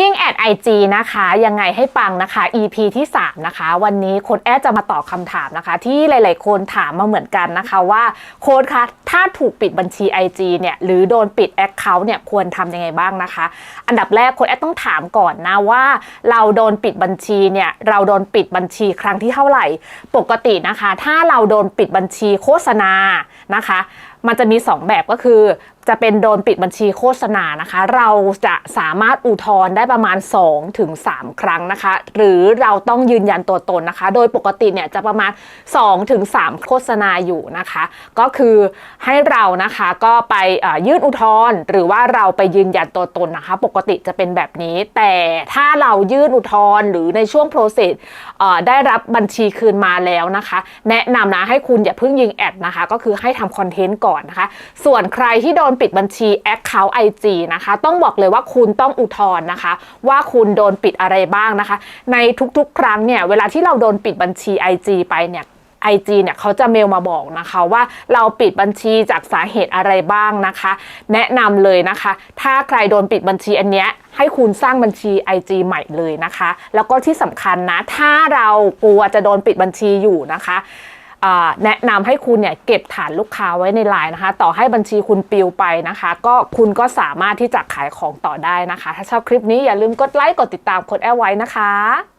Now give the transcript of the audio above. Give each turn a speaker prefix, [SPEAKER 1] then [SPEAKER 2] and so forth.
[SPEAKER 1] ยิ่งแอด IG นะคะ ยังไงให้ปังนะคะ EP ที่ 3 นะคะ วันนี้โค้ดแอดจะมาตอบคำถามนะคะ ที่หลาย ๆ คนถามมาเหมือนกันนะคะว่าโค้ดคะถ้าถูกปิดบัญชี IG เนี่ยหรือโดนปิด Account เนี่ยควรทำยังไงบ้างนะคะ อันดับแรกโค้ดแอดต้องถามก่อนนะว่า เราโดนปิดบัญชีเนี่ยเราโดนปิดบัญชีครั้งที่เท่าไหร่ ปกตินะคะ ถ้าเราโดนปิดบัญชีโฆษณานะคะ มันจะมี 2 แบบก็คือ จะเป็นโดนปิดบัญชีโฆษณานะคะ เราจะสามารถอุทธรณ์ได้ประมาณ2ถึง3ครั้งนะคะ หรือเราต้องยืนยันตัวตนนะคะ โดยปกติเนี่ยจะประมาณ2ถึง3โฆษณาอยู่นะคะ ก็คือให้เรานะคะก็ไปยื่นอุทธรณ์หรือว่าเราไปยืนยันตัวตนนะคะ ปกติจะเป็นแบบนี้ แต่ถ้าเรายื่นอุทธรณ์หรือในช่วง process เอ่อได้รับบัญชีคืนมาแล้วนะคะ แนะนำนะให้คุณอย่าเพิ่งยิงแอดนะคะ ก็คือให้ทำคอนเทนต์ก่อนนะคะ ส่วนใครที่โดนปิดบัญชี Account IG นะคะ ต้องบอกเลยว่าคุณต้องอุทธรณ์นะคะ ว่าคุณโดนปิดอะไรบ้างนะคะ ในทุกๆ ครั้งเนี่ยเวลาที่เราโดนปิดบัญชี IG ไปเนี่ย IG เนี่ยเขาจะเมลมาบอกนะคะว่าเราปิดบัญชีจากสาเหตุอะไรบ้างนะคะ แนะนำเลยนะคะ ถ้าใครโดนปิดบัญชีอันเนี้ยให้คุณสร้างบัญชี IG ใหม่เลยนะคะ แล้วก็ที่สำคัญนะ ถ้าเรากลัวจะโดนปิดบัญชีอยู่นะคะ แนะนำให้คุณเนี่ยเก็บฐานลูกค้าไว้ในไลน์นะคะ ต่อให้บัญชีคุณปิวไปนะคะ ก็คุณก็สามารถที่จะขายของต่อได้นะคะ ถ้าชอบคลิปนี้อย่าลืมกดไลค์กดติดตามกดแอลไว้นะคะ